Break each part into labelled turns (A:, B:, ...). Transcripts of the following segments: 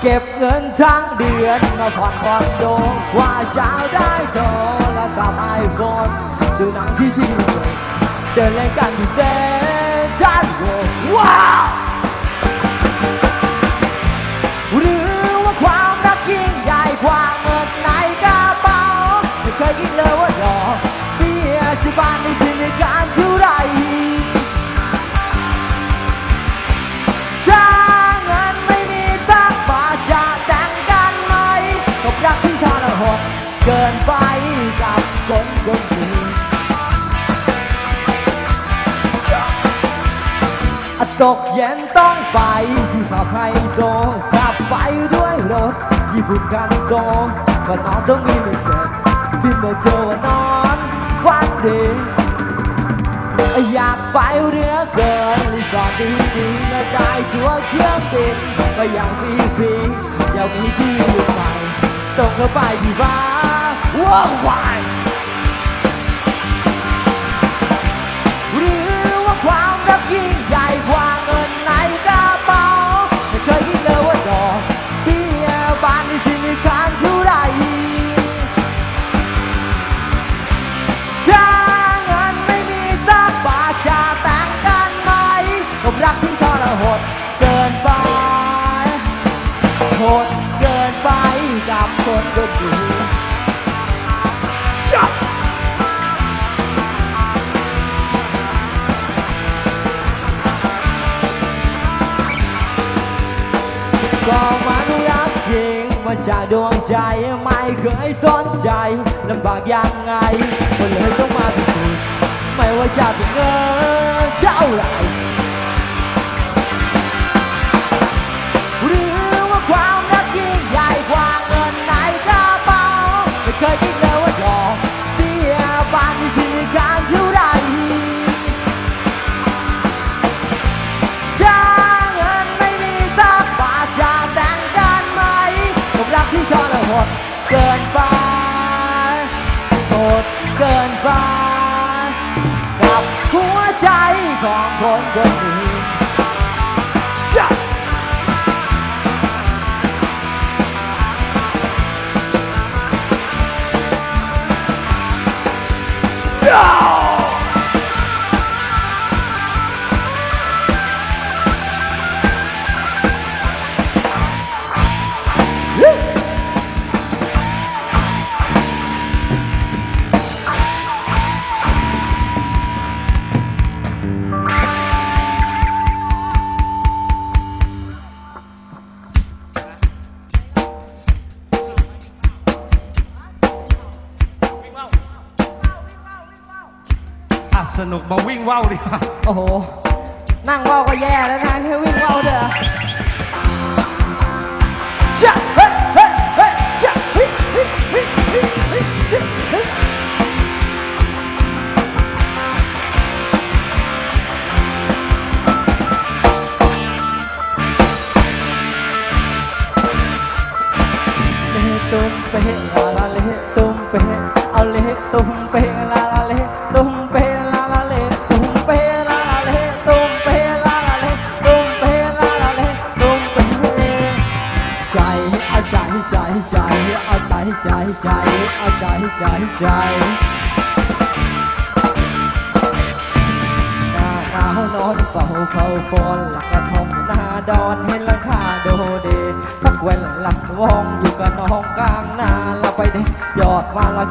A: เก็บเงินทั้งเดือนมาผ่อนคอนโดว่าจะได้โทรศัพท์ไอโฟนดูหนังที่ที่เดินเล่นกันที่เซนทรัลเวิลด์ว้าวหรือว่าความรักยิ่งใหญ่กว่าเงินในกระเป๋าไม่เคยคิดเลยว่าดอกเบี้ยที่บ้านใน ตกเย็นต้องไปที่ผับไฮโซขับไปด้วยรถญี่ปุ่นกันโตก็นอนต้องมีหนึ่งเสร็จพิมพ์บอกเธอว่านอนฝันดีอยากไปเรือเกินรีสอร์ทดีและได้ชัวเครื่องบินก็อย่างฟรีๆอยากมีที่อยู่ใหม่ต้องเข้าไปที่บ้านว้าวว กับคนคนอื่นจับก็มันรักจริงมาจากดวงใจไม่เคย ของค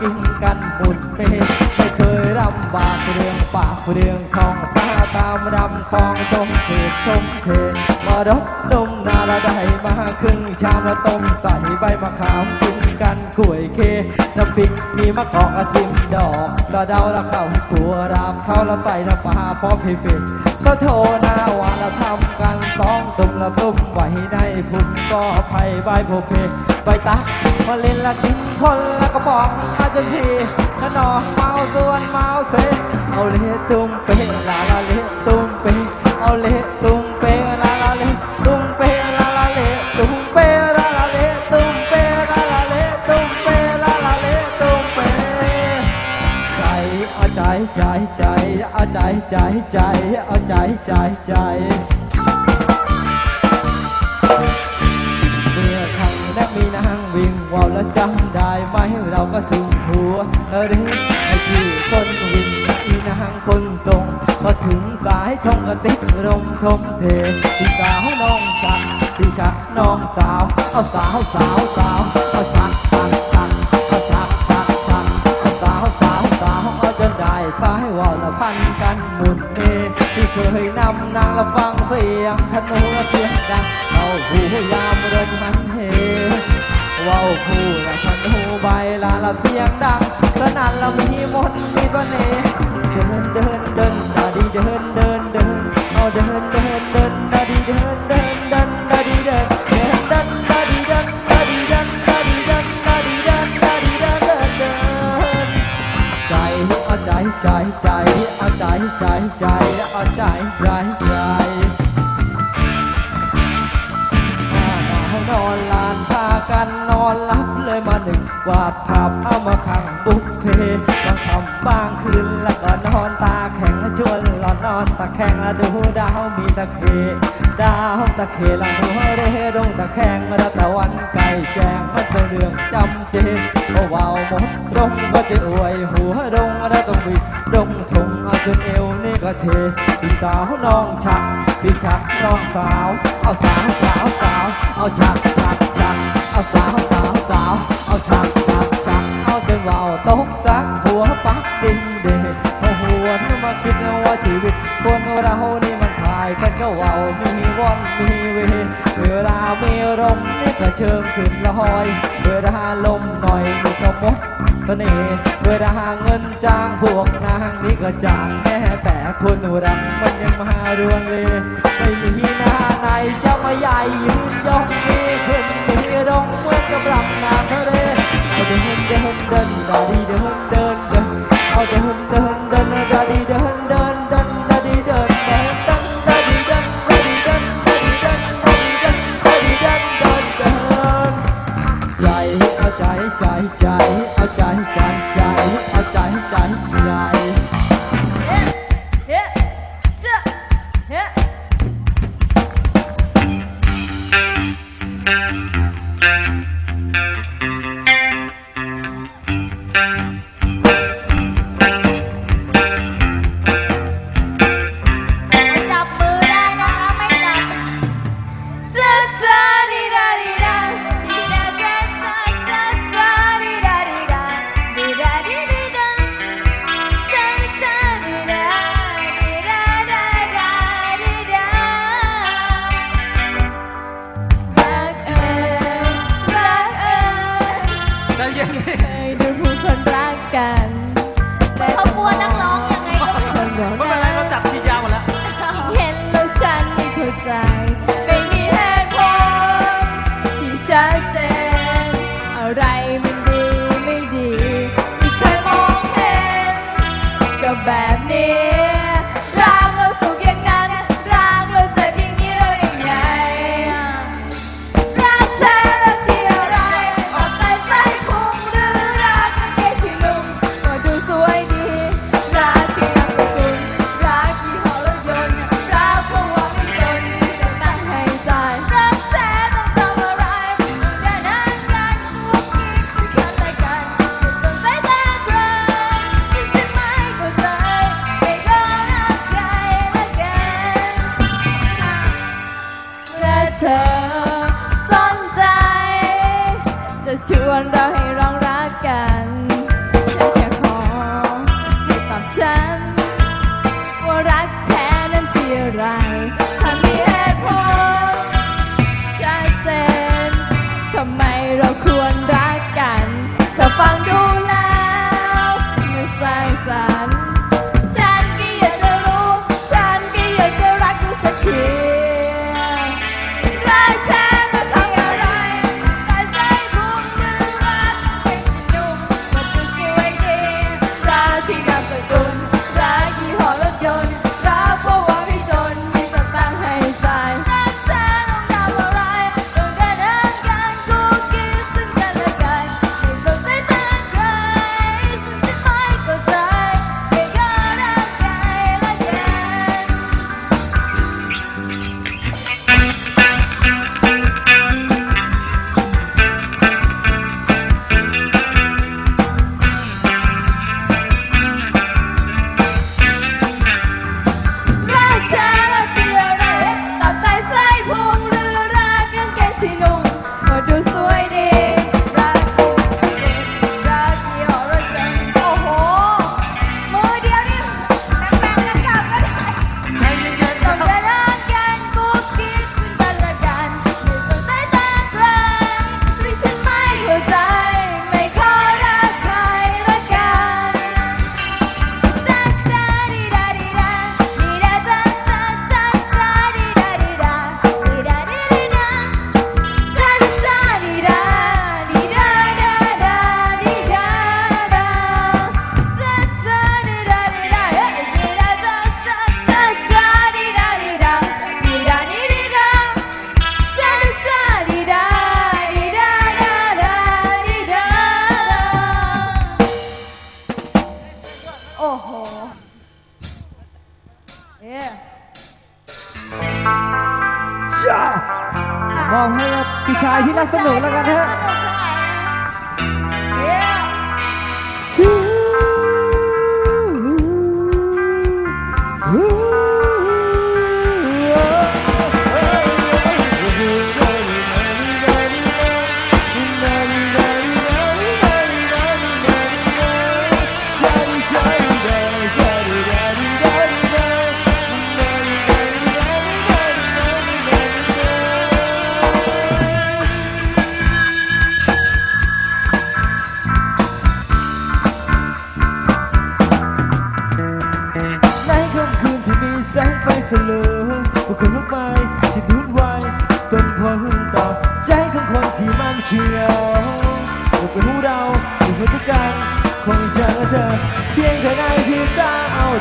B: กิ
A: นกันหมุนเมไม่เคยรำบากเรื่องปากเรื่องทองตาตามรำคองทมเททมเทมารดต้มนาละได้มาครึ่งชามละต้มใส่ใบมะขามกินกันกล้วยเคน้ำพริกมีมะกอกอจิ้มดอกกระเดาละเข้าขัวรามเข้าละใส่ละปลาพร้อมเผ็ดก็โทหน้าวาละทำกันสองตุ่มละตุ้มไว้ในพุ่มก็ไผ่ใบโพเพ ใบตักมาเล่นละกินคนละกระบอกมาจนทีถ้านอเมาส่วนเมาเสเอาเละตุ้มเปลาละเละตุ้มเปเอาเละตุ้มเปลาละเละตุ้มเปลาละเละตุ้มเปลาละเละตุ้มเปลาละเละตุ้มเปลาละเละตุ้มเปใจเอาใจใจใจเอาใจใจใจเอาใจใจใจ แล้วจำได้ไหมเราก็ถึงหัวเรีไอ้พี่คนวินและอีนางคนส่งพอถึงสายทองกระติกลมทมเทพี่สาวน้องชักพี่ชักน้องสาวเอาสาวสาวสาวเอาชักชักชักเอาชักชักชักเอาสาวสาวสาวเอาจนได้สายว่าวละพันกันหมุนเมที่เคยนำนางละฟังเสียงธนูและเสียงดังเอาหูยามรมมันเฮ ว้าวคู่ละธนูใบลาละเสียงดังสนั่นละมีมนต์มีเสน่ห์เดินเดินเดินตาดีเดินเดินเดินเอาเดินเดิน วาดภาพเอามาขังบุกเพบางคำบางคืนแล้วก็นอนตาแข็งชวนหลอนนอนตะแคงแล้วดูดาวมีตะเค ดาวตะเคละหัวเรดงตะแคงระตะวันไก่แจงมันเป็นเรื่องจำเจนโอวาวหมดดงก็จะอวยหัวดงระตงบิดดงทงเอาจนเอวนี่ก็เทพี่สาวน้องชักพี่ชักน้องสาว เอาสาวสาวสาวเอาชักชักชัก เอาสาวสาวสาวเอาชักชักชักเอาจนว่าวตกจักหัวปักดินเดเอาหัวนึกมาคิดว่าชีวิตคนเรานี่มันถ่ายกันก็ว่าวมีวันมีเวเวลามีลมนี่ก็เชิงขึ้นลอย เวลาลมหน่อยนี่ก็มดเสน่ห์เวลาเงินจ้างพวกนางนี่ก็จ้างแม่แต่คนรักมันยังมารวนเลยไม่มีหน้าไหนจะมาใหญ่ยืนยกมีขึ้นมีลงเมื่อกับลำน้ำทะเลเอาเดินเดินเดินดาดีเดินเดินเดินเอาเดินเดินเดินดาดีเดินเดินเดินดาดีเดินเดินเดินดาดีเดินดาดีเดินดาดีเดินดาดีเดินดาดีเดินเดินเดินใจเอาใจใจใจเอาใจ
B: ใจ
C: กกัน แต่เขากลัวนักร้องยังไงก็ไม่คนเดียว
B: ไม่เป็นไร ว
C: นเรา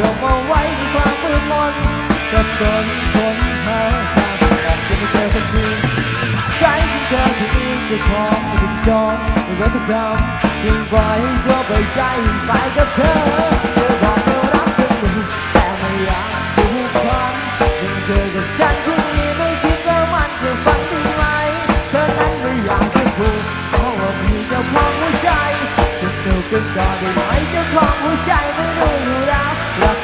C: ดอกมาไว้ในความมืดมนสับ
A: สนคนหาทางออกจะไม่เจอสักทีใจของเธอที่มีเจ้าของไม่ได้จองไม่ไว้ทุกคำจึงปล่อยให้ตัวไปใจไปกับเธอเธอบอกเธอรักเธอหนึ่งแต่ไม่อยากผูกพันยิ่งเธอกับฉันคนนี้ไม่คิดว่ามันจะฝันดีไหมเธอนั้นไม่อยากจะพูดเพราะว่ามีเจ้าของหัวใจจะดูกันก่อนได้ไหมเจ้าของหัวใจไม่รู้อยู่แล้ว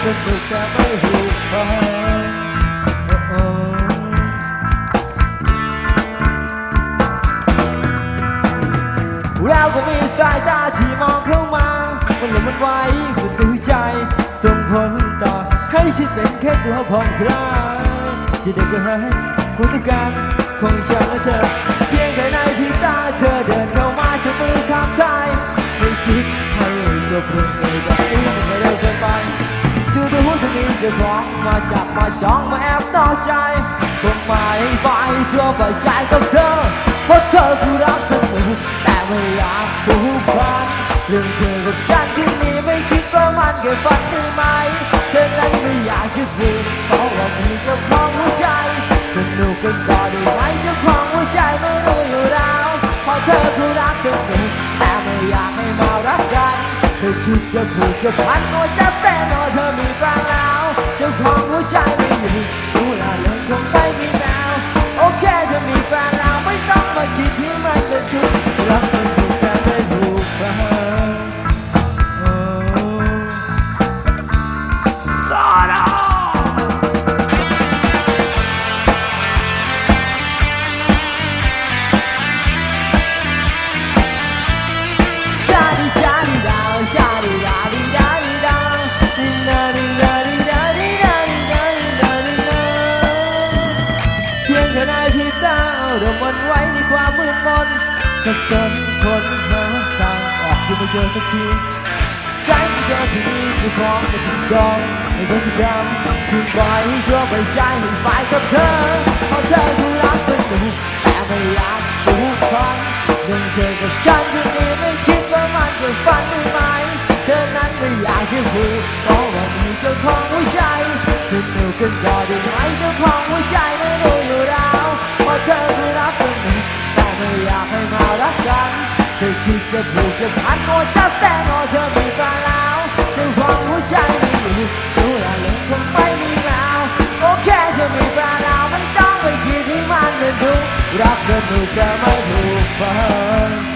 A: รักสนุกแต่ไม่ผูกพันโอ้โอ้เราก็มีสายตาที่มองเข้ามา มันหลงมันไว้มันซื้อใจ ส่งผลต่อให้ฉันเป็นแค่ตัวผ่อนคลายที่เด็กก็ให้กูต้องการของฉันและเธอ เพียงแค่ในพริตาเธอเดินเข้ามาจะมือทำใจไม่คิดให้จบเรื่องในแบบนี้ไม่เร็วเกินไป วสนิทเจ้าของมาจับมาจ้องมาแอบต่อใจคงไม่ไปเพื่อเปิดใจกับเธอเพราะเธอคือรักเสมอแต่ไม่อยากผูกพันเรื่องเธอกับฉันที่มีไม่คิดว่ามันแค่ฝันได้ไหมเธอนั้นไม่อยากจะพูดเพราะว่ามีเจ้าของหัวใจสนุกกันต่อได้ไหมเจ้าของหัวใจไม่รู้อยู่แล้วเพราะเธอคือรักเสมอแต่ไม่อยากให้มารักกัน notícia suja A noite é penosa, me fala Seus ovos de alumínio, um lalão com เพราะว่ามีเจ้าของหัวใจสนุกกันก่อนได้ไหมเจ้าของหัวใจไม่รู้อยู่แล้วเพราะเธอคือรักสนุกแต่ไม่อยากให้มารักกันเธอคิดจะผูกจะพันโอจะแต่งโอเธอไมีแฟนแล้วเธอหวังหัวใจไม่อยู่รู้ละเรื่องคงไม่มีแล้วโอเคเธอไมีแฟนแล้วไม่ต้องไปคิดที่มันเป็นทุกข์รักเธอถูกแต่ไม่ถูกฝัน